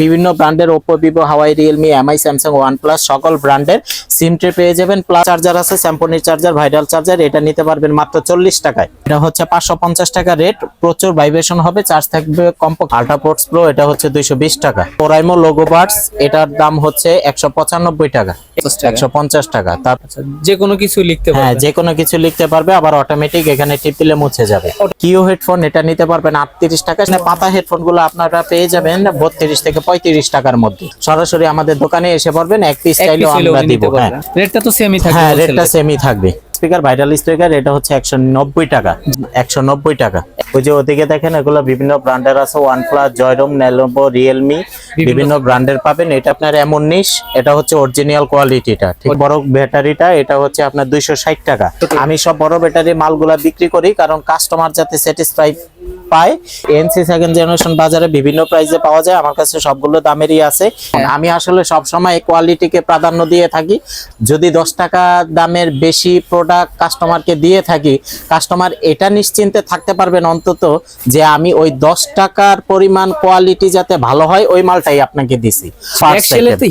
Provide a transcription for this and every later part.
বিভিন্ন ব্র্যান্ডের Oppo Vivo Huawei Realme MI Samsung OnePlus সকল ব্র্যান্ডের সিম ট্রে পেয়ে যাবেন। প্লাস চার্জার আছে স্যাম্পনির চার্জার ভাইরাল চার্জার এটা নিতে পারবেন মাত্র চল্লিশ টাকায়। এটা হচ্ছে পাঁচশো পঞ্চাশ টাকা রেট প্রচুর ভাইব্রেশন হবে চার্জ থাকবে কম্পো আল্ট্রাপোর্টস প্রো এটা হচ্ছে দুইশো বিশ টাকা। পোরাইমো লোগো বার্ডস এটার দাম হচ্ছে একশো পঁচানব্বই টাকা। একশো পঞ্চাশ টাকা। তার আচ্ছা, যে কোনো কিছু লিখতে হ্যাঁ যে কোনো কিছু লিখতে পারবে আবার অটোমেটিক এখানে টিপ দিলে মুছে যাবে। কিও হেডফোন এটা নিতে পারবেন আটত্রিশ টাকা। পাতা হেডফোনগুলো আপনারা পেয়ে যাবেন বত্রিশ থেকে পঁয়ত্রিশ টাকার মধ্যে। সরাসরি আমাদের দোকানে এসে পড়বেন এক পিস চাইলেও আমরা দিব হ্যাঁ। রেটটা তো সেমই থাকবে হ্যাঁ রেটটা সেমই থাকবে। স্পিকার ভাইরাল স্পিকার এটা হচ্ছে একশো নব্বই টাকা। একশো নব্বই টাকা। ওই যে ওদিকে দেখেন এগুলো বিভিন্ন ব্র্যান্ডের আছে ওয়ান প্লাস জয়রম নেলোভো রিয়েলমি বিভিন্ন ব্র্যান্ডের পাবেন। এটা আপনার এমন নিস এটা হচ্ছে অরিজিনাল কোয়ালিটিটা ঠিক? বড় ব্যাটারিটা এটা হচ্ছে আপনার দুইশো ষাট টাকা। আমি সব বড় ব্যাটারি মালগুলা বিক্রি করি কারণ কাস্টমার যাতে স্যাটিসফাই পায় এনসি সেকেন্ড জেনারেশন বাজারে বিভিন্ন প্রাইসে পাওয়া যায় আমার কাছে সবগুলো দামেরই আছে। আমি আসলে সব সময় কোয়ালিটিকে প্রাধান্য দিয়ে থাকি। যদি দশ টাকা দামের বেশি প্রোডাক্ট কাস্টমারকে দিয়ে থাকি কাস্টমার এটা নিশ্চিন্তে থাকতে পারবেন অন্তত যে আমি ওই দশ টাকার পরিমাণ কোয়ালিটি যাতে ভালো হয় ওই মালটাই আপনাকে দিছি।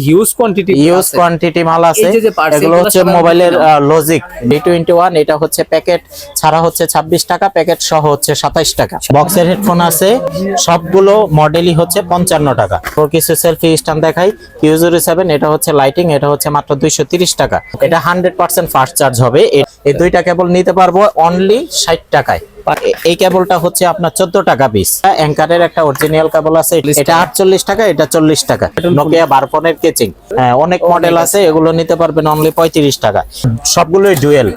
হিউজ কোয়ান্টিটি ইউজ কোয়ান্টিটি মাল আছে। এগুলো হচ্ছে মোবাইলের লজিক ডি টোয়েন্টি ওয়ান এটা হচ্ছে প্যাকেট ছাড়া হচ্ছে ছাব্বিশ টাকা প্যাকেট সহ হচ্ছে সাতাইশ টাকা। বক্সের হেডফোন আছে সবগুলো মডেলই হচ্ছে পঞ্চান্ন টাকা। ওর কিছু সেলফি স্ট্যান্ড দেখাই কিউ জিরো সেভেন এটা হচ্ছে লাইটিং এটা হচ্ছে মাত্র দুইশো তিরিশ টাকা। এটা হান্ড্রেড পার্সেন্ট ফাস্ট চার্জ হবে এই দুইটা কেবল নিতে পারব অনলি ষাট টাকায়। এই কেবলটা হচ্ছে আপনার চোদ্দ টাকা পিস অ্যাঙ্কারের একটা অরিজিনাল কেবল আছে। এটা আটচল্লিশ টাকা এটা চল্লিশ টাকা। নোকিয়া বারফোনের কেচিং হ্যাঁ অনেক মডেল আছে। এগুলো নিতে পারবেন অনলি পঁয়ত্রিশ টাকা। সবগুলোই ডুয়েল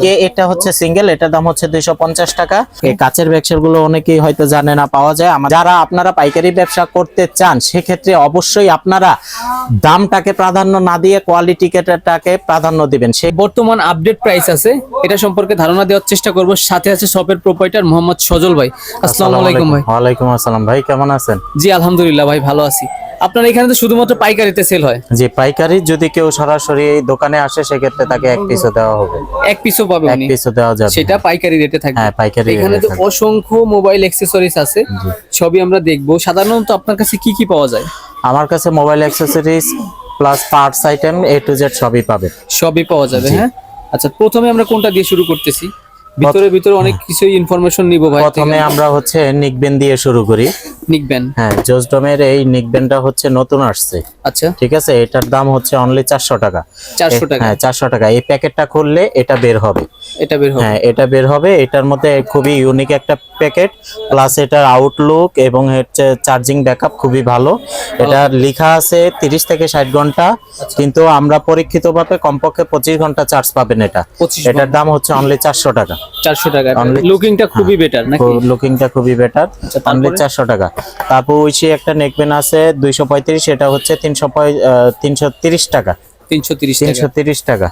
কে এটা হচ্ছে সিঙ্গেল এটার দাম হচ্ছে দুইশো পঞ্চাশ টাকা। এই কাচের ব্যবসারগুলো অনেকেই হয়তো জানে না পাওয়া যায়। আমার- যারা আপনারা পাইকারি ব্যবসা করতে চান সেক্ষেত্রে অবশ্যই আপনারা দামটাকে প্রাধান্য না দিয়ে কোয়ালিটিটাকে প্রাধান্য দিবেন। সে বর্তমান আপডেট প্রাইস আছে। এটা সম্পর্কে ধারণা দেওয়ার চেষ্টা করব। সাথে আছে শপের প্রোপাইটার মোহাম্মদ সজল ভাই। আসসালামু আলাইকুম ভাই। ওয়ালাইকুম আসসালাম। ভাই কেমন আছেন? জি আলহামদুলিল্লাহ ভাই ভালো আছি। আপনার এখানে তো শুধুমাত্র পাইকারিতে সেল হয়? জি পাইকারি যদি কেউ সরাসরি এই দোকানে আসে সেক্ষেত্রে তাকে এক পিসও দেওয়া হবে। এক পিসও পাবে এক পিসও দেওয়া যাবে। সেটা পাইকারি রেটে থাকবে। হ্যাঁ, পাইকারি এখানে তো অসংখ্য মোবাইল অ্যাক্সেসরিজ আছে। সবই আমরা দেখব। সাধারণত আপনার কাছে কি কি পাওয়া যায়? আমার কাছে mobile accessories plus parts item A to Z সবই পাবে। সবই পাওয়া যাবে হ্যাঁ? আচ্ছা প্রথমে আমরা কোনটা দিয়ে শুরু করতেছি? ভিতরে ভিতরে অনেক কিছু ইনফরমেশন নিব ভাই প্রথমে আমরা হচ্ছে নিকবেন দিয়ে শুরু করি। নিকবেন হ্যাঁ জোসডমের এই নিকবেনটা হচ্ছে নতুন আসছে। আচ্ছা। ঠিক আছে এটার দাম হচ্ছে অনলি চারশো টাকা। চারশো টাকা। হ্যাঁ চারশো টাকা। এই প্যাকেটটা খুললে এটা বের হবে। এটা বের হবে। হ্যাঁ এটা বের হবে। এটার মধ্যে খুবই ইউনিক একটা প্যাকেট প্লাস এটার আউটলুক এবং হচ্ছে চার্জিং ব্যাকআপ খুবই ভালো। এটা লেখা আছে তিরিশ থেকে ষাট ঘণ্টা কিন্তু আমরা পরীক্ষিতভাবে কমপক্ষে পঁচিশ ঘণ্টা চার্জ পাবেন এটা। এটার দাম হচ্ছে অনলি চারশো টাকা। চারশো টাকা। লুকিংটা খুবই বেটার নাকি? লুকিংটা খুবই বেটার আচ্ছা, অনলি চারশো টাকা। তারপর ওইসে একটা নেকবেন আছে দুইশো পঁয়ত্রিশ এটা হচ্ছে তিনশো তিনশো তিরিশ টাকা। তিনশো তিরিশ তিনশো টাকা তিরিশ টাকা।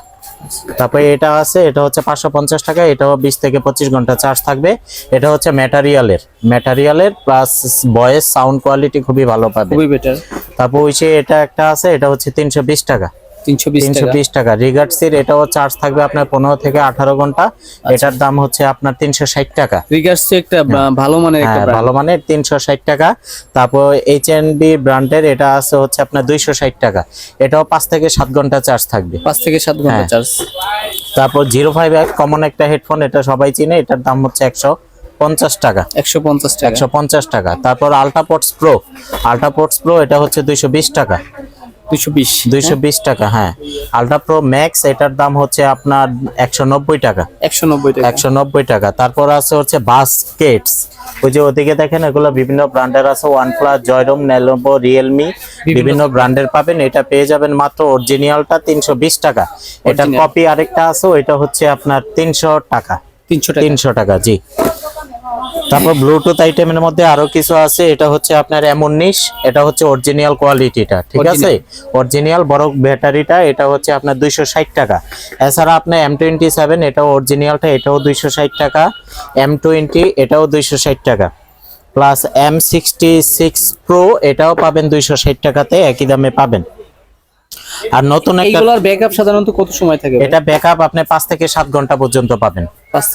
তারপরে এটা আছে এটা হচ্ছে পাঁচশো পঞ্চাশ টাকা এটাও বিশ থেকে পঁচিশ ঘণ্টা চার্জ থাকবে। এটা হচ্ছে ম্যাটারিয়ালের ম্যাটারিয়ালের প্লাস ভয়েস সাউন্ড কোয়ালিটি খুবই ভালো পাবে। খুবই বেটার তারপর ওই যে এটা একটা আছে এটা হচ্ছে তিনশো বিশ টাকা। তিনশো বিশ তিনশো টাকা বিশ টাকা। রিগার্ডসির এটাও চার্জ থাকবে আপনার পনেরো থেকে আঠারো ঘণ্টা। আচ্ছা। এটার দাম হচ্ছে আপনার তিনশো ষাট টাকা। রিগার্স একটা ভালো মানের একটা হ্যাঁ ভালো মানের তিনশো ষাট টাকা। তারপর এইচ এন বি ব্র্যান্ডের এটা আছে হচ্ছে আপনার দুইশো ষাট টাকা। এটাও পাঁচ থেকে সাত ঘণ্টা চার্জ থাকবে। পাঁচ থেকে সাত ঘণ্টা হ্যাঁ। চার্জ তারপর জিরো ফাইভ কমন একটা হেডফোন এটা সবাই চিনে এটার দাম হচ্ছে একশো পঞ্চাশ টাকা। একশো পঞ্চাশ টাকা। একশো পঞ্চাশ টাকা। তারপর আল্ট্রাপোর্টস প্রো আল্ট্রাপোর্টস প্রো এটা হচ্ছে দুইশো বিশ টাকা। দুশো বিশ। দুইশো বিশ টাকা হ্যাঁ। আল্ট্রা প্রো ম্যাক্স এটার দাম হচ্ছে আপনার একশো নব্বই টাকা। একশো নব্বই টাকা। একশো নব্বই টাকা। তারপর আছে হচ্ছে বাস্কেটস ওই যে ওদিকে দেখেন এগুলো বিভিন্ন ব্র্যান্ডের আছে ওয়ানপ্লাস জয়রম নেলোভো রিয়েলমি বিভিন্ন। ব্র্যান্ডের পাবেন। এটা পেয়ে যাবেন মাত্র অরিজিনালটা তিনশো বিশ টাকা। এটা কপি আরেকটা আছে ওইটা হচ্ছে আপনার তিনশো টাকা। তিনশো টাকা। তিনশো টাকা জি। তারপর ব্লুটুথ আইটেমের মধ্যে আরও কিছু আছে এটা হচ্ছে আপনার এমন নিশ এটা হচ্ছে অরিজিনাল কোয়ালিটিটা ঠিক আছে? অরিজিনাল বড় ব্যাটারিটা এটা হচ্ছে আপনার দুইশো ষাট টাকা। এছাড়া আপনার এম টোয়েন্টি সেভেন এটাও অরিজিনালটা এটাও দুইশো ষাট টাকা। এম টোয়েন্টি এটাও দুইশো ষাট টাকা। Plus M sixty six pro এটাও পাবেন দুইশো ষাট টাকাতে একই দামে পাবেন। আর নতুন একটা ব্যাকআপ সাধারণত কত সময় থাকে? এটা ব্যাকআপ আপনি পাঁচ থেকে সাত ঘণ্টা পর্যন্ত পাবেন। পাঁচ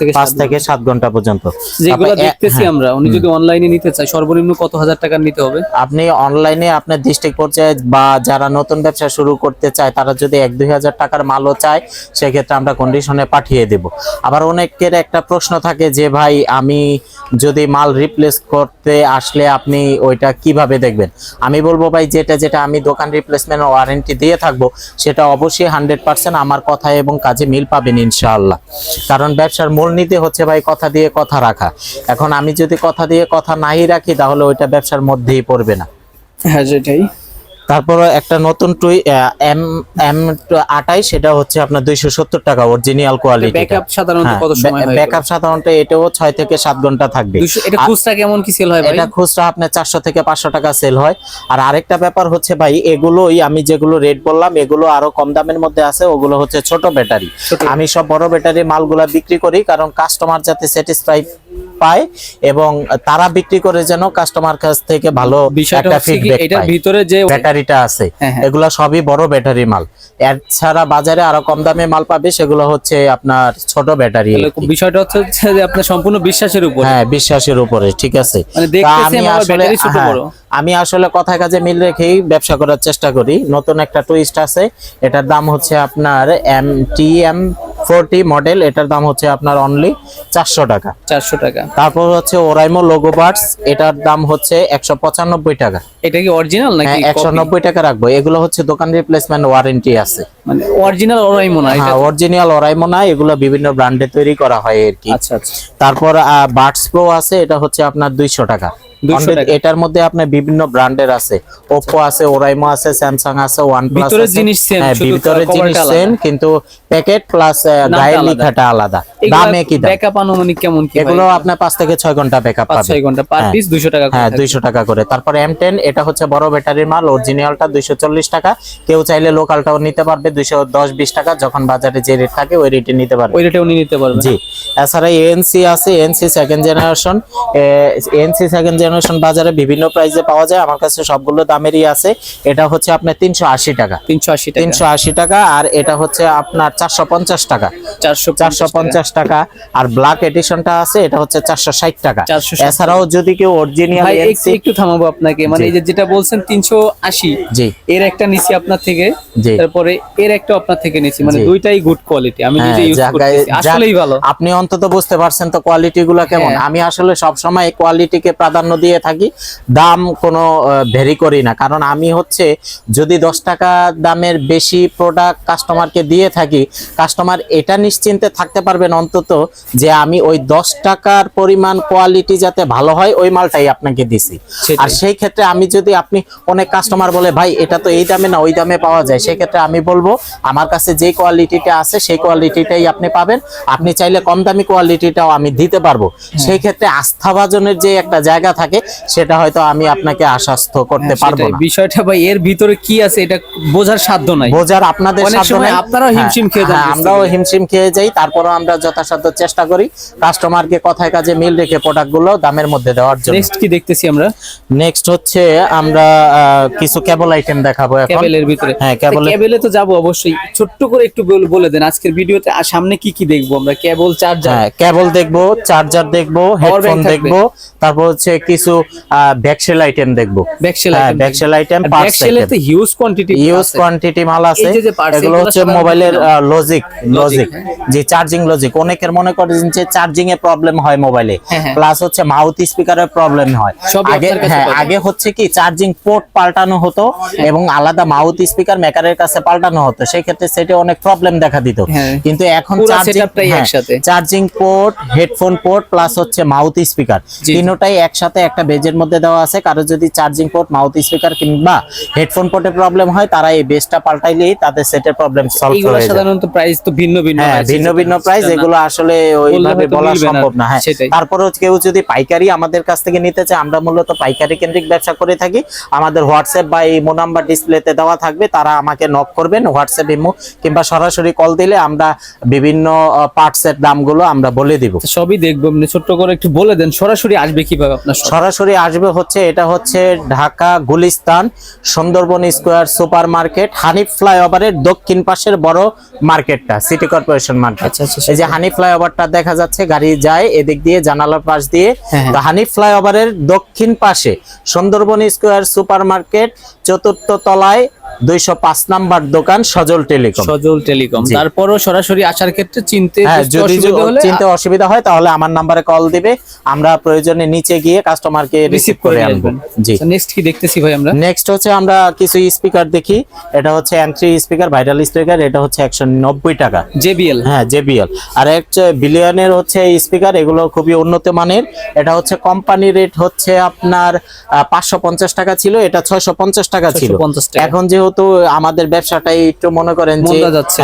থেকে সাত ঘণ্টা। পর্যন্ত। যেগুলো দেখতেছি হ্যাঁ, আমরা উনি যদি অনলাইনে নিতে চায় সর্বনিম্ন কত হাজার টাকা নিতে হবে? আপনি অনলাইনে আপনার ডিস্ট্রিক্ট পর্যায়ে বা যারা নতুন ব্যবসা শুরু করতে চায় তারা যদি এক দুই হাজার টাকার মালও চায় সেক্ষেত্রে আমরা কন্ডিশনে পাঠিয়ে দেব। আবার অনেকের একটা প্রশ্ন থাকে যে ভাই আমি যদি মাল রিপ্লেস করতে আসলে আপনি ওইটা কীভাবে দেখবেন? আমি বলব ভাই যেটা যেটা আমি দোকান রিপ্লেসমেন্ট ওয়ারেন্টি দিয়ে থাকব সেটা অবশ্যই হান্ড্রেড পার্সেন্ট আমার কথা এবং কাজে মিল পাবেন ইনশাআল্লাহ। কারণ ব্যবসার মূলনীতি হচ্ছে ভাই কথা দিয়ে কথা রাখা। এখন আমি যদি কথা দিয়ে কথা নাই রাখি, তাহলে ওইটা ব্যবসার মধ্যেই পড়বে না। হ্যাঁ যেটাই তারপরে একটা নতুন টুই এম এম আটাই সেটা হচ্ছে আপনার দুইশো সত্তর টাকা অরিজিনাল কোয়ালিটি ব্যাকআপ সাধারণত কত সময় হয় ব্যাকআপ সাধারণত এটাও ছয় থেকে সাত ঘণ্টা থাকবে। এটা খুচরা কেমন কি সেল হয় ভাই? এটা খুচরা আপনার চারশো থেকে পাঁচশো টাকা সেল হয়। আর আরেকটা ব্যাপার হচ্ছে ভাই এগুলোই আমি যেগুলো রেট বললাম এগুলো আরও কম দামের মধ্যে আছে ওগুলো হচ্ছে ছোট ব্যাটারি আমি সব বড় ব্যাটারি মালগুলা বিক্রি করি কারণ কাস্টমার যাতে স্যাটিসফাই পায় এবং তারা বিক্রি করে যেন কাস্টমার কাছ থেকে ভালো বিষয়টা একটা ফিডব্যাক এটার পায়। ভিতরে যে ব্যাটারিটা আছে হ্যাঁ, হ্যাঁ। এগুলো সবই বড় ব্যাটারি মাল। এর ছাড়া বাজারে আরও কম দামে মাল পাবে সেগুলো হচ্ছে আপনার ছোট ব্যাটারি বিষয়টা হচ্ছে যে আপনার সম্পূর্ণ বিশ্বাসের উপর। হ্যাঁ বিশ্বাসের উপরে ঠিক আছে। মানে আমি আসলে হ্যাঁ। আমি আসলে কথায় কাজে মিল রেখেই ব্যবসা করার চেষ্টা করি। নতুন একটা টুইস্ট আছে এটার দাম হচ্ছে আপনার M T M forty model এটার দাম হচ্ছে আপনার অনলি চারশো টাকা। চারশো টাকা। তারপর হচ্ছে ওরাইমো লোগো বার্ডস এটার দাম হচ্ছে একশো পঁচানব্বই টাকা। এটা কি অরিজিনাল নাকি হ্যাঁ একশো নব্বই টাকা রাখব। এগুলো হচ্ছে দোকান রিপ্লেসমেন্ট ওয়ারেন্টি আছে। মানে অরিজিনাল হ্যাঁ অরিজিনাল ওরাইমো না এগুলো বিভিন্ন ব্র্যান্ডে তৈরি করা হয় আর কি। আচ্ছা আচ্ছা। তারপর বার্ডস প্রো আছে এটা হচ্ছে আপনার দুইশো টাকা 200 Only টাকা। এটার মধ্যে আপনার বিভিন্ন ব্র্যান্ডের আছে। ওপো আছে ওরাইমো আছে স্যামসাং আছে ওয়ানপ্লাস জিনিস হ্যাঁ শুধু জিনিস সেম কিন্তু প্যাকেট প্লাস গায়ের আলাদা। লেখাটা আলাদা। দাম ব্যাকআপ আনুমানিক কেমন কি এগুলো আপনার পাঁচ থেকে ছয় ঘণ্টা ব্যাকআপ পাঁচ পাবে। ছয় ঘণ্টা পার। পিস দুশো টাকা করে হ্যাঁ থাকে। দুইশো টাকা করে। তারপর এম টেন এটা হচ্ছে বড় ব্যাটারির মাল অরিজিনালটা দুইশো চল্লিশ টাকা। কেউ চাইলে লোকালটাও নিতে পারবে দুইশো দশ বিশ টাকা। যখন বাজারে যে রেট থাকে ওই রেটে নিতে পারবে। ওই রেটে উনি নিতে পারবেন জি। এছাড়া এএনসি আছে ANC second generation ANC second generation বাজারে বিভিন্ন প্রাইসে পাওয়া যায়। আমার কাছে সবগুলো দামেরই আছে। এটা হচ্ছে আপনার তিনশো আশি টাকা। তিনশো আশি তিনশো আশি টাকা। আর এটা হচ্ছে আপনার চারশো পঞ্চাশ টাকা। চারশো চারশো পঞ্চাশ টাকা। আর ব্ল্যাক এডিশনটা আছে। এটা হচ্ছে চারশো ষাট টাকা। এছাড়াও যদি কেউ অরিজিনাল একটু থামাবো আপনাকে। মানে এই যে যেটা বলছেন তিনশো আশি জি। এর একটা নিছি আপনার থেকে। তারপরে এর একটা আপনার থেকে নিছি। মানে দুইটাই গুড কোয়ালিটি আমি হ্যাঁ, নিজে ইউজ করতেছি। আসলেই ভালো। আপনি অন্তত বুঝতে পারছেন তো কোয়ালিটি গুলো কেমন। হ্যাঁ। আমি আসলে সব সময় কোয়ালিটিকে প্রাধান্য দিয়ে থাকি দাম কোনো ভেরি করি না। কারণ আমি হচ্ছে যদি দশ টাকা দামের বেশি প্রোডাক্ট কাস্টমারকে দিয়ে থাকি কাস্টমার এটা নিশ্চিন্তে থাকতে পারবেন অন্তত যে আমি ওই দশ টাকার পরিমাণ কোয়ালিটি যাতে ভালো হয় ওই মালটাই আপনাকে দিছি। আর সেই ক্ষেত্রে আমি যদি আপনি অনেক কাস্টমার বলে ভাই এটা তো এই দামে না ওই দামে পাওয়া যায়। সেই ক্ষেত্রে আমি বলব আমার কাছে যে কোয়ালিটিটা আছে সেই কোয়ালিটিটাই আপনি পাবেন। আপনি চাইলে কম দামি কোয়ালিটিটাও আমি দিতে পারব। হ্যাঁ। সেই ক্ষেত্রে আস্থাভাজনের যে একটা জায়গা থাকে সেটা হয়তো আমি আপনাকে আশ্বাস্ত করতে পারব না। বিষয়টা ভাই এর ভিতরে কি আছে এটা বোঝার সাধ্য নাই। বোঝার আপনাদের সাধ্য নাই। আপনারাও হ্যাঁ, হিমশিম খেয়ে যান হ্যাঁ, আমরাও হিমশিম খেয়ে যাই তারপরেও আমরা যথাসাধ্য চেষ্টা করি কাস্টমারকে কথায় কাজে মিল রেখে প্রোডাক্টগুলো দামের মধ্যে দেওয়ার জন্য। নেক্সট কি দেখতেছি আমরা? নেক্সট হচ্ছে আমরা কিছু কেবল আইটেম দেখাবো এখন। ক্যাবেলের ভিতরে। হ্যাঁ, ক্যাবেলে- ক্যাবেলে তো যাব অবশ্যই। ছোট্ট করে একটু বল- দেন আজকের ভিডিওতে সামনে কি কি দেখব আমরা? কেবল চার্জার হ্যাঁ কেবল দেখব চার্জার দেখব হেডফোন দেখব তারপর হচ্ছে কিছু ব্যাকসেল আইটেম দেখব। ব্যাকসেল হ্যাঁ ব্যাকসেল আইটেম ব্যাকসেলে তো হিউজ কোয়ান্টিটি ইউজ কোয়ান্টিটি মাল আছে। এগুলো হচ্ছে মোবাইলের লজিক লজিক হ্যাঁ। যে চার্জিং লজিক অনেকের মনে করেন যে চার্জিং এ প্রবলেম হয় মোবাইলে হ্যাঁ, হ্যাঁ। প্লাস হচ্ছে মাউথ স্পিকারের প্রবলেম হয়। আগে হ্যাঁ আগে হচ্ছে কি চার্জিং পোর্ট পাল্টানো হতো এবং আলাদা মাউথ স্পিকার মেকারের কাছে পাল্টানো হতো। সেই ক্ষেত্রে সেটা অনেক প্রবলেম দেখা দিত। হ্যাঁ। কিন্তু এখন charging. Charging port headphone port plus হচ্ছে মাউথ স্পিকার। তিনটাই একসাথে একটা বেজের মধ্যে দেওয়া আছে। কারও যদি চার্জিং পোর্ট মাউথ স্পিকার কিংবা হেডফোন পোর্টে প্রবলেম হয় তারা এই বেসটা পাল্টাইলেই তাদের সেটের প্রবলেম সলভ হয়ে যায়। সাধারণত প্রাইস তো ভিন্ন ভিন্ন হ্যাঁ ভিন্ন ভিন্ন প্রাইস এগুলো আসলে ওইভাবে বলা সম্ভব না হ্যাঁ। সেটাই। তারপরেও কেউ যদি পাইকারি আমাদের কাছ থেকে নিতে চায় আমরা মূলত পাইকারি কেন্দ্রিক ব্যবসা করে থাকি। আমাদের হোয়াটসঅ্যাপ বা ইমো নাম্বার ডিসপ্লেতে দেওয়া থাকবে তারা আমাকে নক করবেন হোয়াটসঅ্যাপ ইমো কিংবা সরাসরি কল দিলে আমরা বিভিন্ন পার্টস এর দামগুলো আমরা বলে দিব। সবই দেখব। মানে ছোট্ট করে একটু বলে দেন সরাসরি আসবে কীভাবে আপনার? সরাসরি আসবে হচ্ছে এটা হচ্ছে Dhaka Gulistan Sundarban square super market Hanif ফ্লাইওভারের দক্ষিণ পাশের বড় মার্কেটটা সিটি কর্পোরেশন মার্কেট। আচ্ছা, আচ্ছা, এই যে হানিফ ফ্লাইওভারটা দেখা যাচ্ছে গাড়ি যায় এদিক দিয়ে জানালার পাশ দিয়ে। হ্যাঁ, হ্যাঁ। তো হানিফ ফ্লাইওভারের দক্ষিণ পাশে সুন্দরবন স্কোয়ার সুপার মার্কেট চতুর্থ তলায় দুইশো পাঁচ নাম্বার দোকান সজল টেলিকম। সজল টেলিকম। জি। তারপরও সরাসরি আসার ক্ষেত্রে চিনতে যদি চিনতে অসুবিধা হয় তাহলে আমার নাম্বারে কল দিবে। আমরা প্রয়োজনে নিচে গিয়ে কাস্টমারকে রিসিভ রিসিভ করে করে আনব। জি। নেক্সট কি দেখতেছি ভাই আমরা? নেক্সট হচ্ছে আমরা কিছু স্পিকার দেখি। এটা হচ্ছে এন্ট্রি স্পিকার ভাইরাল স্পিকার এটা হচ্ছে একশো নব্বই টাকা। জেবিএল। হ্যাঁ জেবিএল। আর একটা বিলিয়নের হচ্ছে স্পিকার এগুলো খুবই উন্নত মানের। এটা হচ্ছে কোম্পানি রেট হচ্ছে আপনার পাঁচশো পঞ্চাশ টাকা ছিল এটা ছয়শো পঞ্চাশ টাকা ছিল। 650 টাকা। যেহেতু আমাদের ব্যবসাটাই একটু মনে করেন যে মন্দা যাচ্ছে।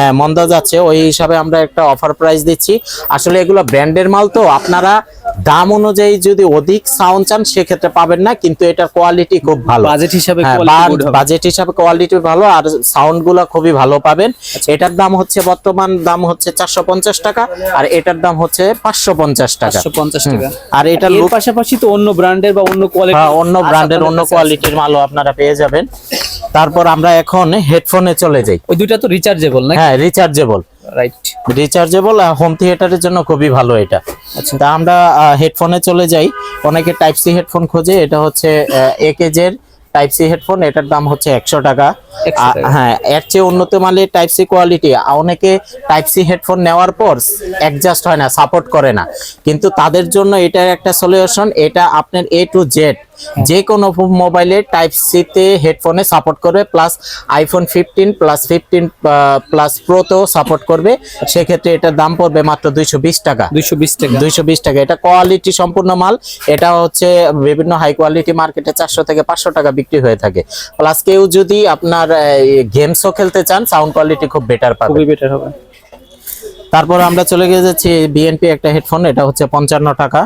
হ্যাঁ ওই হিসাবে আমরা একটা অফার প্রাইস দিচ্ছি। আসলে এগুলো ব্র্যান্ডের মাল তো আপনারা দাম অনুযায়ী যদি অধিক সাউন্ড চান সেক্ষেত্রে পাবেন না কিন্তু এটার কোয়ালিটি খুব ভালো। বাজেট হিসাবে হ্যাঁ। বাজেট হিসাবে কোয়ালিটি ভালো আর সাউন্ডগুলা খুবই ভালো পাবেন। আচ্ছা। এটার দাম হচ্ছে বর্তমান দাম হচ্ছে চারশো পঞ্চাশ টাকা আর এটার দাম হচ্ছে পাঁচশো পঞ্চাশ টাকা। টাকা। আর এটার পাশাপাশি তো অন্য ব্র্যান্ডের বা অন্য কোয়ালিটি হ্যাঁ, অন্য ব্র্যান্ডের অন্য কোয়ালিটির মালও আপনারা পেয়ে যাবেন। তারপর আমরা এখন হেডফোনে চলে যাই। ওই দুইটা তো রিচার্জেবল না হ্যাঁ রিচার্জেবল রাইট রিচার্জেবল আর হোম থিয়েটারের জন্য খুবই ভালো এটা। আচ্ছা। তা আমরা হেডফোনে চলে যাই। অনেকে টাইপ সি হেডফোন খোঁজে এটা হচ্ছে একেজের টাইপ সি হেডফোন এটার দাম হচ্ছে একশো টাকা। 100 টাকা। হ্যাঁ এর চেয়ে উন্নত মানের টাইপ সি কোয়ালিটি অনেকে টাইপ সি হেডফোন নেওয়ার পর অ্যাডজাস্ট হয় না সাপোর্ট করে না। কিন্তু তাদের জন্য এটা একটা সলিউশন এটা আপনার এ টু জেড যে কোনো মোবাইলে টাইপ সিতে হেডফোনে সাপোর্ট করবে plus iPhone fifteen plus fifteen plus প্রোতেও support করবে। সেক্ষেত্রে এটার দাম পড়বে মাত্র দুইশো বিশ টাকা। 220 টাকা। দুইশো বিশ টাকা। এটা কোয়ালিটি সম্পূর্ণ মাল। এটা হচ্ছে বিভিন্ন হাই কোয়ালিটি মার্কেটে চারশো থেকে পাঁচশো টাকা বিক্রি হয়ে থাকে। প্লাস কেউ যদি আপনার গেমসও খেলতে চান সাউন্ড কোয়ালিটি খুব বেটার পাবে। খুবই বেটার হবে। তারপর আমরা চলে গিয়ে যাচ্ছি বিএনপি একটা হেডফোন এটা হচ্ছে পঞ্চান্ন টাকা।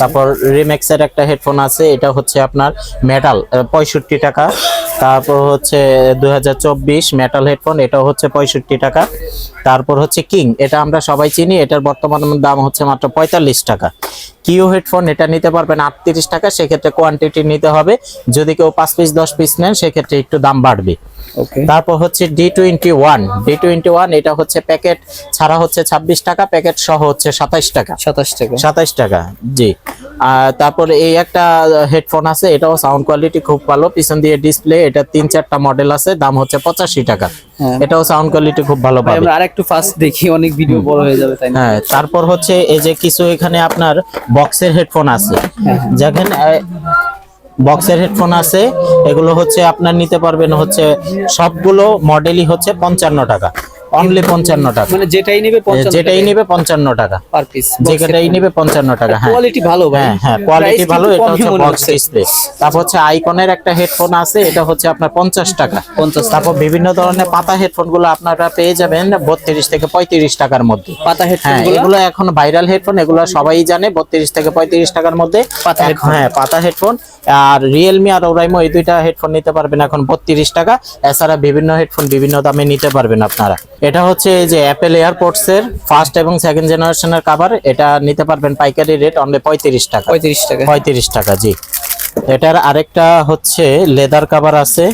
তারপর রিমেক্সের একটা হেডফোন আছে এটা হচ্ছে আপনার মেটাল পঁয়ষট্টি টাকা। তারপর হচ্ছে দুই হাজার চব্বিশ মেটাল হেডফোন এটা হচ্ছে পঁয়ষট্টি টাকা। তারপর হচ্ছে কিং এটা আমরা সবাই চিনি এটার বর্তমান দাম হচ্ছে মাত্র পঁয়তাল্লিশ টাকা। কিউ হেডফোন এটা নিতে পারবেন আটত্রিশ টাকা সেক্ষেত্রে কোয়ান্টিটি নিতে হবে। যদি কেউ পাঁচ পিস দশ পিস নেন সেক্ষেত্রে একটু দাম বাড়বে। তারপর হচ্ছে D twenty one D twenty one এটা হচ্ছে প্যাকেট ছাড়া হচ্ছে ছাব্বিশ টাকা প্যাকেট সহ হচ্ছে সাতাইশ টাকা। 27 টাকা। সাতাইশ টাকা জি। আর তারপর এই একটা হেডফোন আছে এটাও সাউন্ড কোয়ালিটি খুব ভালো পিছন দিয়ে ডিসপ্লে এটা তিন চারটা মডেল আছে দাম হচ্ছে পঁচাশি টাকা। হ্যাঁ। এটাও সাউন্ড কোয়ালিটি খুব ভালো পাবে। আর আরেকটু ফাস্ট দেখি অনেক ভিডিও বড় হয়ে যাবে তাই হ্যাঁ তারপর হচ্ছে এই যে কিছু এখানে আপনার বক্সের হেডফোন আছে। দেখেন বক্সের হেডফোন আছে এগুলো হচ্ছে আপনার নিতে পারবেন হচ্ছে সবগুলো মডেলই হচ্ছে পঞ্চান্ন টাকা। অনলি পঞ্চান্ন টাকা। মানে যেটাই নেবে 55 যেটাই নিবে পঞ্চান্ন টাকা। পার পিস যেটাই নিবে পঞ্চান্ন টাকা হ্যাঁ। কোয়ালিটি ভালো ভাই। হ্যাঁ হ্যাঁ কোয়ালিটি ভালো এটা হচ্ছে বক্স ডিসপ্লে তারপর হচ্ছে আইকনের একটা হেডফোন আছে এটা হচ্ছে আপনার পঞ্চাশ টাকা। 50 তারপর বিভিন্ন ধরনের পাতা হেডফোনগুলো আপনারা পেয়ে যাবেন বত্রিশ থেকে পঁয়ত্রিশ টাকার মধ্যে। পাতা হেডফোন হ্যাঁ এগুলো এখন ভাইরাল হেডফোন এগুলো সবাই জানে বত্রিশ থেকে পঁয়ত্রিশ টাকার মধ্যে। পাতা headphone। হ্যাঁ পাতা হেডফোন আর রিয়েলমি আর ওরাইমো এই দুইটা হেডফোন নিতে পারবেন এখন বত্রিশ টাকা। এছাড়া বিভিন্ন হেডফোন বিভিন্ন দামে নিতে পারবেন আপনারা। এটা হচ্ছে এই যে অ্যাপেল এয়ারপোর্টস এর ফার্স্ট এবং সেকেন্ড জেনারেশনের কাভার এটা নিতে পারবেন পাইকারি রেট অনলি পঁয়ত্রিশ টাকা। 35 টাকা। পঁয়ত্রিশ টাকা জি। এটার আরেকটা হচ্ছে লেদার কাভার আছে।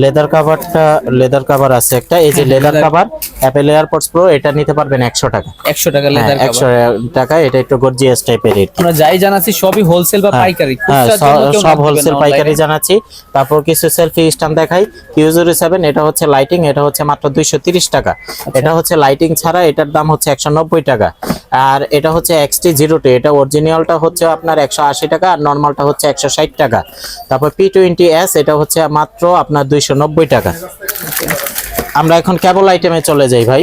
লেদার কাভারটা লেদার কাভার আছে একটা। এই যে leather cover Apple AirPods pro এটা নিতে পারবেন একশো টাকা। 100 টাকা লেদার হ্যাঁ, একশো টাকা এটা একটু গর্জিয়াস টাইপের রেট আমরা যাই জানাচ্ছি সবই হোলসেল বা পাইকারি। হ্যাঁ জন্য কেউ সব হোলসেল পাইকারি। জানাচ্ছি। তারপর কিছু সেলফি স্ট্যান্ড দেখাই। কিউজুরি সেভেন এটা হচ্ছে লাইটিং এটা হচ্ছে মাত্র দুইশো তিরিশ টাকা। আচ্ছা। এটা হচ্ছে লাইটিং ছাড়া এটার দাম হচ্ছে একশো নব্বই টাকা। আর এটা হচ্ছে এক্সটি জিরো টু এটা অরিজিনালটা হচ্ছে আপনার একশো আশি টাকা আর নর্মালটা হচ্ছে একশো ষাট টাকা। তারপর পি টোয়েন্টি এস এটা হচ্ছে মাত্র আপনার দুইশো নব্বই টাকা। আমরা এখন কেবল আইটেমে চলে যাই ভাই।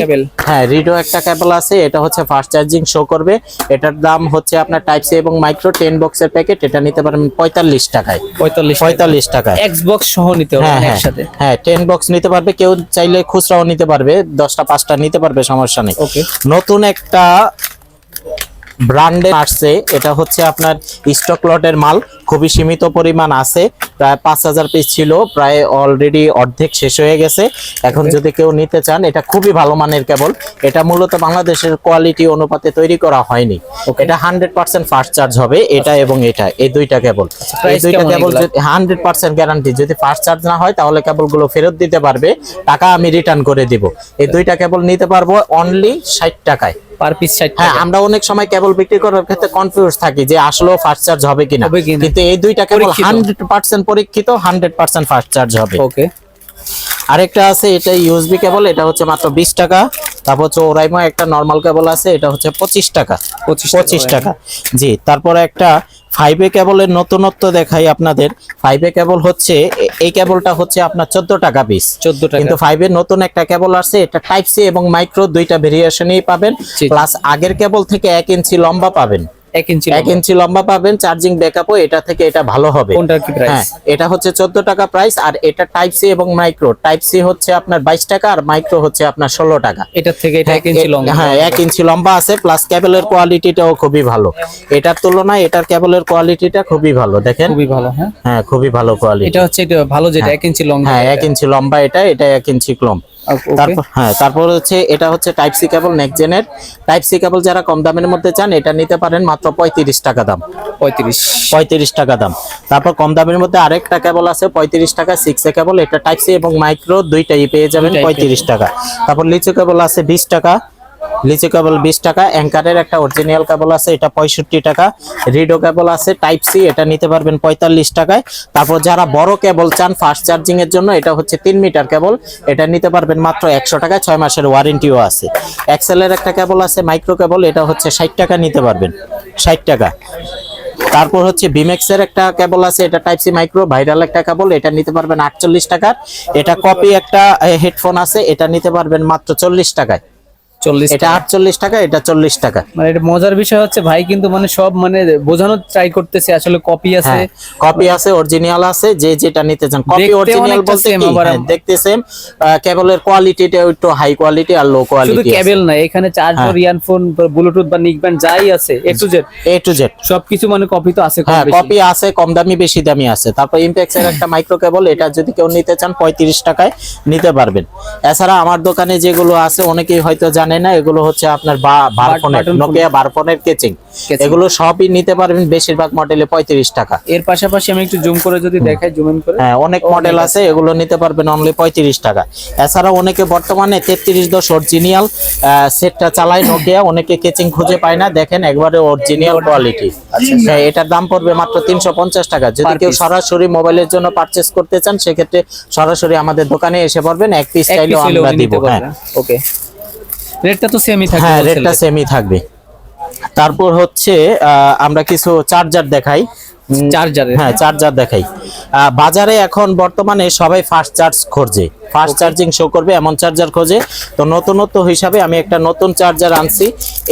হ্যাঁ রিডো একটা কেবল আছে এটা হচ্ছে ফাস্ট চার্জিং শো করবে। এটার দাম হচ্ছে আপনার টাইপ সি এবং মাইক্রো টেন বক্সের প্যাকেট এটা নিতে পারবেন পঁয়তাল্লিশ টাকায়। 45 পঁয়তাল্লিশ টাকায়। এক্সবক্স সহ নিতে হবে হ্যাঁ হ্যাঁ। একসাথে। হ্যাঁ টেন বক্স নিতে পারবে কেউ চাইলে খুচরাও নিতে পারবে দশটা পাঁচটা নিতে পারবে সমস্যা নেই। ওকে নতুন একটা ব্র্যান্ডের আসছে এটা হচ্ছে আপনার স্টক লটের মাল খুবই সীমিত পরিমাণ আছে প্রায় পাঁচ হাজার পিস ছিল প্রায় অলরেডি অর্ধেক শেষ হয়ে গেছে। এখন যদি কেউ নিতে চান এটা খুবই ভালো মানের কেবল এটা মূলত বাংলাদেশের কোয়ালিটি অনুপাতে তৈরি করা হয়নি। এটা হান্ড্রেড পার্সেন্ট ফাস্ট চার্জ হবে এটা এবং এটা এই দুইটা কেবল। এই আচ্ছা, দুইটা কেবল যদি হান্ড্রেড পার্সেন্ট গ্যারান্টি যদি ফাস্ট চার্জ না হয় তাহলে কেবলগুলো ফেরত দিতে পারবে টাকা আমি রিটার্ন করে দিব। এই দুইটা কেবল নিতে পারব অনলি ষাট টাকায়। পার পিস ষাট হ্যাঁ আমরা অনেক সময় কেবল বিক্রি করার ক্ষেত্রে কনফিউজ থাকি যে আসলেও ফাস্ট চার্জ হবে কিনা। কিন্তু এই দুইটা কেবল পরীক্ষিত। হান্ড্রেড পার্সেন্ট পরীক্ষিত হান্ড্রেড পার্সেন্ট ফাস্ট চার্জ হবে। ওকে আরেকটা আছে এটা ইউএসবি কেবল এটা হচ্ছে মাত্র বিশ টাকা। তারপর হচ্ছে ওরাইমা একটা নরমাল কেবল আছে এটা হচ্ছে পঁচিশ টাকা। 25 টাকা পঁচিশ টাকা। জি তারপরে একটা ফাইভে কেবলের নতুনত্ব দেখাই আপনাদের। ফাইভে কেবল হচ্ছে এই কেবলটা হচ্ছে আপনার চোদ্দ টাকা পিস চোদ্দ টাকা। কিন্তু ফাইভের নতুন একটা কেবল আছে এটা টাইপ সি এবং মাইক্রো দুইটা ভেরিয়েশনই পাবেন। প্লাস আগের কেবল থেকে এক ইঞ্চি লম্বা পাবেন। এক ইঞ্চি এক ইঞ্চি লম্বা পাবেন চার্জিং ব্যাকআপও এটা থেকে এটা ভালো হবে। কোনটার কি হ্যাঁ প্রাইস এটা হচ্ছে চোদ্দ টাকা প্রাইস আর এটা টাইপ সি এবং মাইক্রো টাইপ সি হচ্ছে আপনার বাইশ টাকা আর মাইক্রো হচ্ছে আপনার ষোলো টাকা। এটার থেকে এটা এক ইঞ্চি লং হ্যাঁ এক ইঞ্চি লম্বা আছে প্লাস কেবলের কোয়ালিটিটাও খুবই ভালো। এটার তুলনায় এটার কেবলের কোয়ালিটিটা খুবই ভালো দেখেন। খুবই ভালো হ্যাঁ। হ্যাঁ খুবই ভালো কোয়ালিটি এটা হচ্ছে ভালো যেটা এক ইঞ্চি লং হ্যাঁ এক ইঞ্চি লম্বা এটা এটা এক ইঞ্চি ক্লম তারপর হ্যাঁ তারপর হচ্ছে এটা হচ্ছে টাইপ সি কেবল নেক্সট জেনের টাইপ সি কেবল যারা কম দামের মধ্যে চান এটা নিতে পারেন মাত্র পঁয়ত্রিশ টাকা দাম। পঁয়ত্রিশ। পঁয়ত্রিশ টাকা দাম। তারপর কম দামের মধ্যে আরেকটা কেবল আছে পঁয়ত্রিশ টাকা সিক্স এ কেবল এটা টাইপ সি এবং মাইক্রো দুইটাই পেয়ে যাবেন পঁয়ত্রিশ টাকা। তারপর লিচু কেবল আছে বিশ টাকা লিচু কেবল বিশ টাকা, অ্যাঙ্কারের একটা অরিজিনাল কেবল আছে, এটা পঁয়ষট্টি টাকা। রিডো কেবল আছে টাইপ সি এটা নিতে পারবেন পঁয়তাল্লিশ টাকায়। তারপর যারা বড় কেবল চান ফাস্ট চার্জিং এর জন্য, এটা হচ্ছে তিন মিটার কেবল, এটা নিতে পারবেন মাত্র একশো টাকায়, ছয় মাসের ওয়ারেন্টিও আছে। এক্সেলের একটা কেবল আছে মাইক্রো কেবল, এটা হচ্ছে ষাট টাকা নিতে পারবেন, ষাট টাকা। তারপর হচ্ছে বিমেক্সের একটা কেবল আছে, এটা টাইপ সি মাইক্রো ভাইরাল একটা কেবল, এটা নিতে পারবেন আটচল্লিশ টাকার। এটা কপি একটা হেডফোন আছে, এটা নিতে পারবেন মাত্র চল্লিশ টাকায়। চল্লিশ এটা আটচল্লিশ টাকা এটা চল্লিশ টাকা। মানে এটা মজার বিষয় হচ্ছে ভাই কিন্তু মানে সব মানে বোঝানোর ট্রাই করতেছে আসলে কপি আছে। হ্যাঁ কপি আছে অরিজিনাল আছে যে যেটা নিতে চান। কপি অরিজিনাল বলতে same কি? আবার হ্যাঁ, দেখতে সেম কেবলের কোয়ালিটিটা একটু হাই কোয়ালিটি আর লো শুধু কেবল না এখানে চার্জার ইয়ারফোন ব্লুটুথ বা নিকব্যান্ড যাই আছে A to Z A to Z সবকিছু মানে কপি তো আছে হ্যাঁ কপি আছে কম দামি বেশি দামি আছে। তারপর ইমপ্যাক্স এর একটা মাইক্রো কেবল এটা যদি কেউ নিতে চান পঁয়ত্রিশ টাকায় নিতে পারবেন। এছাড়া আমার দোকানে যেগুলো আছে অনেকেই হয়তো জানে না এগুলো হচ্ছে আপনার বারফোনের। নোকিয়া বারফোনের কেচিং এগুলো সবই নিতে পারবেন বেশিরভাগ মডেলে পঁয়ত্রিশ টাকা। এর পাশাপাশি আমি একটু জুম করে যদি দেখাই জুম ইন করে। হ্যাঁ অনেক মডেল আছে এগুলো নিতে পারবেন অনলি পঁয়ত্রিশ টাকা। এছাড়া অনেকে বর্তমানে তেত্রিশ দশ অরিজিনাল সেটটা চালায় নোকিয়া অনেকে কেচিং খুঁজে পায় না। দেখেন একবারে অরিজিনাল কোয়ালিটি হ্যাঁ এটার দাম পড়বে মাত্র তিনশো পঞ্চাশ টাকা। যদি কেউ সরাসরি মোবাইলের জন্য পারচেস করতে চান সেক্ষেত্রে সরাসরি আমাদের দোকানে এসে পড়বেন এক পিস চাইলেও আমরা দিব। হ্যাঁ। ওকে রেটটা তো সেমই থাকবে হ্যাঁ রেটটা। সেমই থাকবে। তারপর হচ্ছে আমরা কিছু চার্জার দেখাই। চার্জারের হ্যাঁ চার্জার দেখাই। বাজারে এখন বর্তমানে সবাই ফাস্ট চার্জ খোঁজে। ফাস্ট চার্জিং শো করবে এমন চার্জার খোঁজে। তো নতুনত্ব হিসাবে আমি একটা নতুন চার্জার আনছি।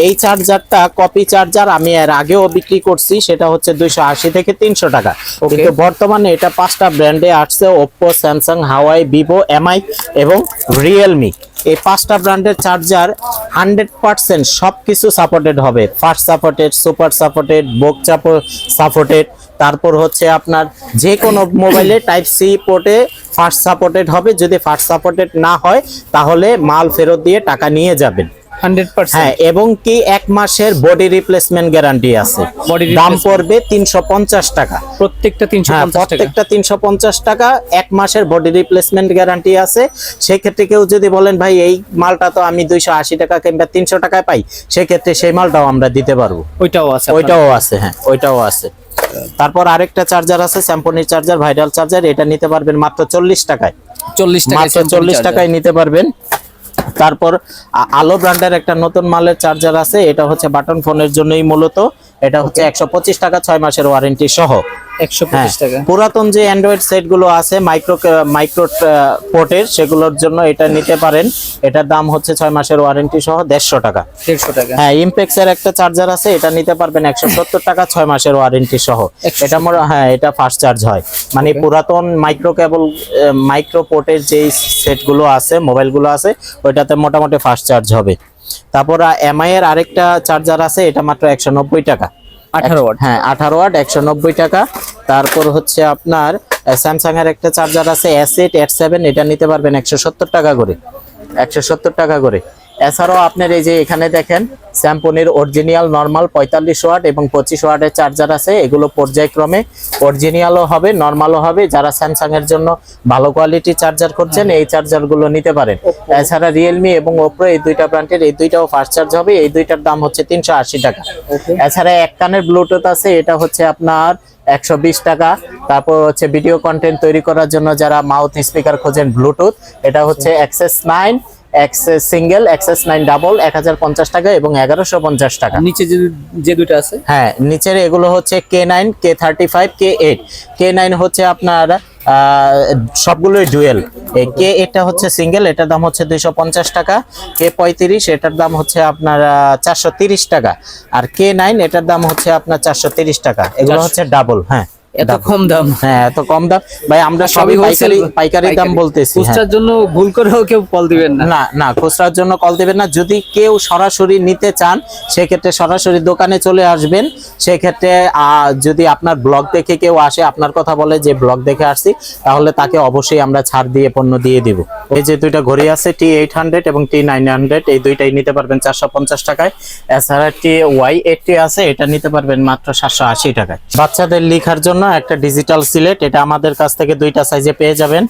এই চার্জারটা কপি চার্জার আমি এর আগেও বিক্রি করছি সেটা হচ্ছে দুইশো আশি থেকে তিনশো টাকা। কিন্তু বর্তমানে এটা পাঁচটা ব্র্যান্ডে আসছে Oppo Samsung Huawei Vivo Mi এবং রিয়েলমি এই পাঁচটা ব্র্যান্ডের চার্জার হান্ড্রেড পারসেন্ট সব কিছু সাপোর্টেড হবে ফার্স্ট সাপোর্টেড সুপার সাপোর্টেড বোক সাপোর্টেড তারপর হচ্ছে আপনার যে কোনো মোবাইলে টাইপ সি পোর্টে ফার্স্ট সাপোর্টেড হবে। যদি ফার্স্ট সাপোর্টেড না হয়, তাহলে মাল ফেরত দিয়ে টাকা নিয়ে যাবেন। হ্যাঁ এবং কি এক মাসের বডি রিপ্লেসমেন্ট গ্যারান্টি আছে। দাম পড়বে তিনশো পঞ্চাশ টাকা। প্রত্যেকটা তিনশো হ্যাঁ প্রত্যেকটা তিনশো পঞ্চাশ টাকা এক মাসের বডি রিপ্লেসমেন্ট গ্যারান্টি আছে। সেক্ষেত্রে কেউ যদি বলেন ভাই এই মালটা তো আমি দুইশো আশি টাকা কিংবা তিনশো টাকায় পাই সেক্ষেত্রে সেই মালটাও আমরা দিতে পারব। ওইটাও আছে ওইটাও আছে হ্যাঁ ওইটাও আছে। তারপর আরেকটা চার্জার আছে স্যাম্পনির চার্জার ভাইরাল চার্জার এটা নিতে পারবেন মাত্র চল্লিশ টাকায়। চল্লিশ টাকা মাত্র চল্লিশ টাকায় নিতে পারবেন। তারপর আলো ব্র্যান্ডের একটা নতুন মালের চার্জার আছে, এটা হচ্ছে বাটন ফোনের জন্যই মূলত, এটা হচ্ছে একশো পঁচিশ টাকা ছয় মাসের ওয়ারেন্টি সহ। হ্যাঁ। পুরাতন যে অ্যান্ড্রয়েড সেটগুলো আছে মাইক্রো মাইক্রো পোর্টের সেগুলোর জন্য এটা নিতে পারেন। এটার দাম হচ্ছে ছয় মাসের ওয়ারেন্টি সহ দেড়শো টাকা। দেড়শো টাকা। হ্যাঁ ইমপেক্স এর একটা চার্জার আছে এটা নিতে পারবেন একশো সত্তর টাকা ছয় মাসের ওয়ারেন্টি সহ। এটা মোর হ্যাঁ এটা ফাস্ট চার্জ হয়। মানে পুরাতন মাইক্রো কেবল মাইক্রো পোর্টের যেই সেটগুলো আছে মোবাইলগুলো আছে ওইটাতে মোটামুটি ফাস্ট চার্জ হবে। তারপর এমআই এর আরেকটা চার্জার আছে এটা মাত্র একশো নব্বই টাকা। আঠারো ওয়াট। হ্যাঁ আঠারো ওয়াট, একশো নব্বই টাকা। তারপর হচ্ছে আপনার স্যামসাং এর একটা চার্জার আছে এস এইট সেভেন এটা নিতে পারবেন একশো সত্তর টাকা করে। একশো সত্তর টাকা করে। এছাড়াও আপনার এই যে এখানে দেখেন স্যামপনির অরিজিনাল নর্মাল পঁয়তাল্লিশ ওয়াট এবং পঁচিশ ওয়াটের চার্জার আছে। এগুলো পর্যায়ক্রমে অরিজিনালও হবে নর্মালও হবে। যারা স্যামসাং এর জন্য ভালো কোয়ালিটি চার্জার করছেন এই চার্জারগুলো নিতে পারেন। এছাড়া রিয়েলমি এবং ওপো এই দুইটা ব্র্যান্ডের এই দুইটাও ফাস্ট চার্জ হবে। এই দুইটার দাম হচ্ছে তিনশো আশি টাকা। এছাড়া এক কানের ব্লুটুথ আছে এটা হচ্ছে আপনার একশো বিশ টাকা। তারপর হচ্ছে ভিডিও কন্টেন্ট তৈরি করার জন্য যারা মাউথ স্পিকার খোঁজেন ব্লুটুথ এটা হচ্ছে access nine access single access nine double এক হাজার পঞ্চাশ টাকা এবং এগারোশো পঞ্চাশ টাকা। নিচে যে দুটো আছে? হ্যাঁ নিচের এগুলো হচ্ছে K nine K thirty five K eight K nine হচ্ছে আপনার সবগুলোই ডুয়েল। কে এটা হচ্ছে সিঙ্গেল এটার দাম হচ্ছে দুইশো পঞ্চাশ টাকা। কে পঁয়ত্রিশ এটার দাম হচ্ছে আপনার চারশো তিরিশ টাকা। আর কে নাইন এটার দাম হচ্ছে আপনার চারশো তিরিশ টাকা। এগুলো হচ্ছে ডাবল হ্যাঁ। এত কম দাম। হ্যাঁ এত কম দাম। ভাই আমরা সবই পাইকারি পাইকারি দাম বলতেছি হ্যাঁ। খুচরার জন্য ভুল করেও কেউ কল দিবেন না। না না খুচরার জন্য কল দেবেন না। যদি কেউ সরাসরি নিতে চান সেক্ষেত্রে সরাসরি দোকানে চলে আসবেন। সেক্ষেত্রে যদি আপনার ব্লগ দেখে কেউ আসে আপনার কথা বলে যে ব্লগ দেখে আসছি তাহলে তাকে অবশ্যই আমরা ছাড় দিয়ে পণ্য দিয়ে দিব। এই যে দুইটা ঘড়ি আছে টি এইট হান্ড্রেড এবং টি নাইন হান্ড্রেড এই দুইটাই নিতে পারবেন চারশো পঞ্চাশ টাকায়। এছাড়া টি ওয়াই এইটটি আছে এটা নিতে পারবেন মাত্র সাতশো আশি টাকায়। বাচ্চাদের লেখার জন্য একটা ডিজিটাল সিলেট এটা আমাদের কাছ থেকে দুইটা সাইজে পেয়ে যাবেন।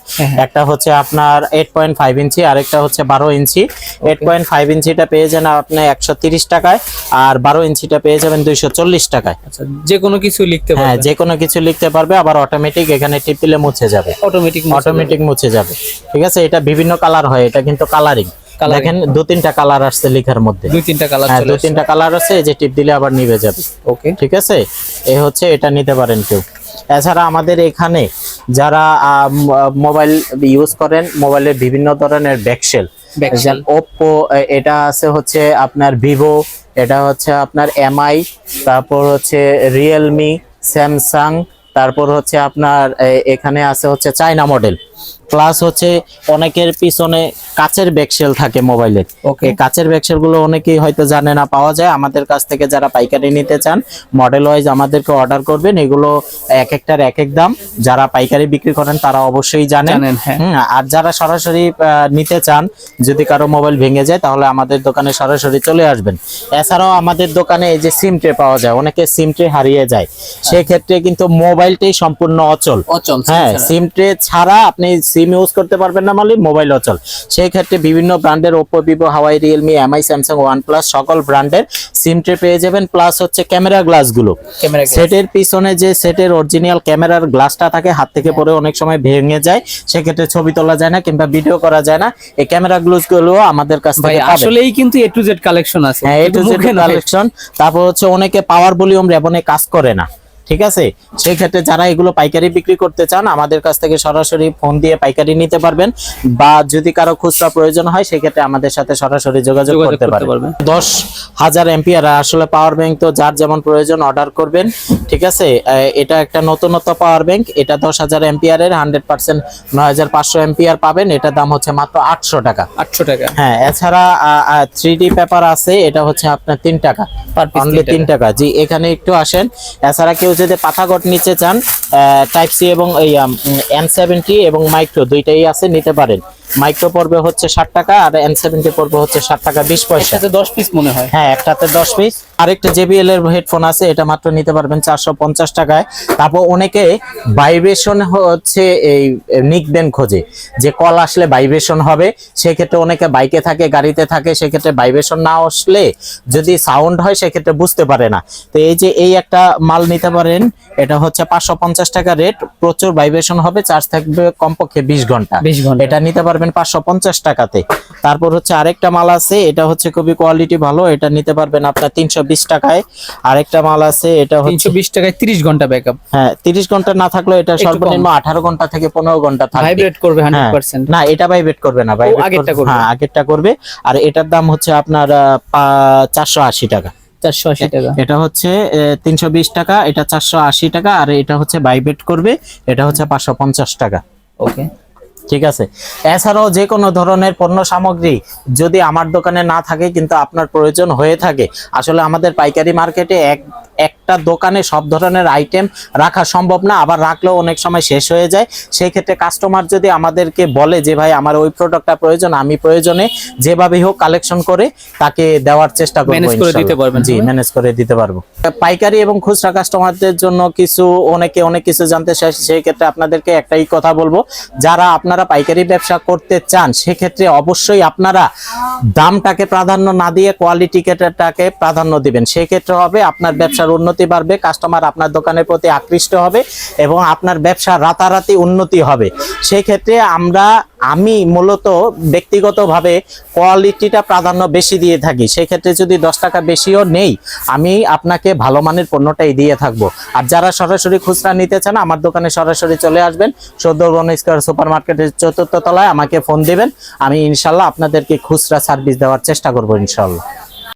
একটা হচ্ছে আপনার এইট পয়েন্ট ফাইভ ইঞ্চি আরেকটা হচ্ছে বারো ইঞ্চি। এইট পয়েন্ট ফাইভ ইঞ্চিটা পেয়ে যান আপনি একশো তিরিশ টাকায় আর বারো ইঞ্চিটা পেয়ে যাবেন দুইশো চল্লিশ টাকায়। আচ্ছা যে কোনো কিছু লিখতে হ্যাঁ যে কোনো কিছু লিখতে পারবে আবার অটোমেটিক এখানে টিপ দিলে মুছে যাবে। অটোমেটিক অটোমেটিক মুছে যাবে। ঠিক আছে এটা বিভিন্ন কালার হয় এটা কিন্তু কালারিং। দেখেন দু তিনটা কালার আসছে লেখার মধ্যে। দুই তিনটা কালার হ্যাঁ দু তিনটা কালার আছে যে টিপ দিলে আবার নিভে যাবে। ওকে ঠিক আছে এ হচ্ছে এটা নিতে পারেন কেউ। এছাড়া আমাদের এখানে যারা মোবাইল ইউজ করেন মোবাইলের বিভিন্ন ধরনের ব্যাকসেল। ওপো এটা আছে হচ্ছে আপনার ভিভো এটা হচ্ছে আপনার এমআই তারপর হচ্ছে রিয়েলমি স্যামসাং তারপর হচ্ছে আপনার এখানে আছে হচ্ছে চায়না মডেল প্লাস হচ্ছে অনেকের পিছনে কাচের ব্যাকসেল থাকে মোবাইলের ওকে কাচের ব্যাকসেলগুলো অনেকেই হয়তো জানে না পাওয়া যায়। আমাদের কাছ থেকে যারা পাইকারি নিতে চান মডেল ওয়াইজ আমাদেরকে অর্ডার করবেন। এগুলো এক একটার এক এক দাম। যারা পাইকারি বিক্রি করেন তারা অবশ্যই জানেন। হ্যাঁ। আর যারা সরাসরি নিতে চান যদি কারও মোবাইল ভেঙে যায় তাহলে আমাদের দোকানে সরাসরি চলে আসবেন। এছাড়াও আমাদের দোকানে এই যে সিম ট্রে পাওয়া যায় অনেকে সিম ট্রে হারিয়ে যায়। সেক্ষেত্রে কিন্তু মোবাইলটাই সম্পূর্ণ অচল। অচল হ্যাঁ সিম ট্রে ছাড়া আপনি সিম ইউজ করতে পারবেন না মানে মোবাইল অচল। সেই ক্ষেত্রে বিভিন্ন ব্র্যান্ডের Oppo Vivo Huawei Realme Mi Samsung OnePlus সকল ব্র্যান্ডের সিম ট্রে পেয়ে যাবেন প্লাস হচ্ছে ক্যামেরা গ্লাসগুলো ক্যামেরা সেটের পিছনে যে সেটের অরিজিনাল ক্যামেরার গ্লাসটা থাকে হাত থেকে পরে অনেক সময় ভেঙে যায় সেক্ষেত্রে ছবি তোলা যায় না কিংবা ভিডিও করা যায় না। এই ক্যামেরা গ্লাসগুলো আমাদের কাছ থেকে আসলেই কিন্তু এ টু জেড কালেকশন আছে। হ্যাঁ কিন্তু মুখে নয়। কালেকশন তারপর হচ্ছে অনেকে পাওয়ার ভলিউম রেবনে কাজ করে না। ঠিক আছে? সেই ক্ষেত্রে যারা এগুলো পাইকারি বিক্রি করতে চান আমাদের কাছ থেকে সরাসরি ফোন দিয়ে পাইকারি নিতে পারবেন বা যদি কারও খুচরা প্রয়োজন হয় সেক্ষেত্রে আমাদের সাথে সরাসরি যোগাযোগ করতে পারবেন। দশ হাজার এম্পিয়ার আসলে পাওয়ার ব্যাংক তো যার যেমন প্রয়োজন অর্ডার করবেন ঠিক আছে? এটা একটা নতুনত্ব পাওয়ার ব্যাংক এটা দশ হাজার এম্পিয়ারের হান্ড্রেড পার্সেন্ট নয় হাজার পাঁচশো এম্পিয়ার পাবেন এটার দাম হচ্ছে মাত্র আটশো টাকা। আটশো টাকা। হ্যাঁ এছাড়া থ্রি ডি পেপার আছে এটা হচ্ছে আপনার তিন টাকা অনলি তিন তিন টাকা। জি এখানে একটু আসেন এছাড়া কেউ যদি পাথাগট নিতে চান টাইপ সি এবং এই এন সেভেন্টি এবং মাইক্রো দুইটাই আছে নিতে পারেন। মাইক্রো পর্বে হচ্ছে ষাট টাকা আর এন সেভেন্টি পর্বে হচ্ছে ষাট টাকা বিশ পয়সা। দশ পিস মনে হয়। হ্যাঁ একটাতে দশ পিস আরেকটা জেবিএল এর হেডফোন আছে এটা মাত্র নিতে পারবেন চারশো পঞ্চাশ টাকায়। তারপর অনেকে ভাইব্রেশন হচ্ছে এই নিকবেন খোঁজে যে কল আসলে ভাইব্রেশন হবে। সেক্ষেত্রে অনেকে বাইকে থাকে গাড়িতে থাকে সেক্ষেত্রে ভাইব্রেশন না আসলে যদি সাউন্ড হয় সেক্ষেত্রে বুঝতে পারে না। তো এই যে এই একটা মাল নিতে পারেন এটা হচ্ছে পাঁচশো পঞ্চাশ টাকা রেট প্রচুর ভাইব্রেশন হবে চার্জ থাকবে কমপক্ষে বিশ ঘণ্টা। 20 ঘণ্টা। এটা নিতে পারবেন পাঁচশো পঞ্চাশ টাকাতে। তারপর হচ্ছে আরেকটা মাল আছে এটা হচ্ছে খুবই কোয়ালিটি ভালো এটা নিতে পারবেন আপনার তিনশো বিশ টাকায়। আরেকটা মাল আছে এটা হচ্ছে বিশ টাকায় তিরিশ ঘণ্টা ব্যাকআপ হ্যাঁ তিরিশ ঘণ্টা না থাকলেও এটা সর্বনিম্ন আঠারো ঘণ্টা থেকে পনেরো ঘণ্টা ভাইব্রেট করবে হান্ড্রেড হ্যাঁ, না এটা ভাইব্রেট করবে না আগেরটা করবে। হ্যাঁ আগেরটা করবে। আর এটার দাম হচ্ছে আপনার চারশো আশি টাকা। চারশো আশি টাকা। এটা হচ্ছে তিনশো বিশ টাকা এটা চারশো আশি টাকা আর এটা হচ্ছে ভাইব্রেট করবে এটা হচ্ছে পাঁচশো পঞ্চাশ টাকা। ওকে ঠিক আছে? এছাড়াও যে কোনো ধরনের পণ্য সামগ্রী যদি আমার দোকানে না থাকে কিন্তু আপনার প্রয়োজন হয়ে থাকে আসলে আমাদের পাইকারি মার্কেটে এক একটা দোকানে সব ধরনের আইটেম রাখা সম্ভব না আবার রাখলেও অনেক সময় শেষ হয়ে যায়। সেই ক্ষেত্রে কাস্টমার যদি আমাদেরকে বলে যে ভাই আমার ওই প্রোডাক্টটা প্রয়োজন আমি প্রয়োজনে যেভাবেই হোক কালেকশন করে তাকে দেওয়ার চেষ্টা করব Manage করে দিতে। পারবেন, জি ম্যানেজ করে দিতে পারব। পাইকারি এবং খুচরা কাস্টমারদের জন্য কিছু অনেকে অনেক কিছু জানতে চাই সেই ক্ষেত্রে আপনাদেরকে একটাই কথা বলব যারা আপনারা পাইকারি ব্যবসা করতে চান, সেক্ষেত্রে অবশ্যই আপনারা দামটাকে প্রাধান্য না দিয়ে কোয়ালিটিটাকে প্রাধান্য দিবেন। সেক্ষেত্রে হবে আপনার ব্যবসার উন্নতি বাড়বে কাস্টমার আপনার দোকানের প্রতি আকৃষ্ট হবে এবং আপনার ব্যবসা রাতারাতি উন্নতি হবে। সেক্ষেত্রে আমরা আমি মূলত ব্যক্তিগতভাবে কোয়ালিটিটা প্রাধান্য বেশি দিয়ে থাকি। সেক্ষেত্রে যদি দশ টাকা বেশিও নেই, আমি আপনাকে ভালো মানের পণ্যটাই দিয়ে থাকব। আর যারা সরাসরি খুচরা নিতে চান, আমার দোকানে সরাসরি চলে আসবেন। সৌদরবন স্কোয়ার সুপার মার্কেটের চতুর্থ তলায় আমাকে ফোন দেবেন। আমি ইনশাল্লাহ আপনাদেরকে খুচরা সার্ভিস দেওয়ার চেষ্টা করব ইনশাল্লাহ।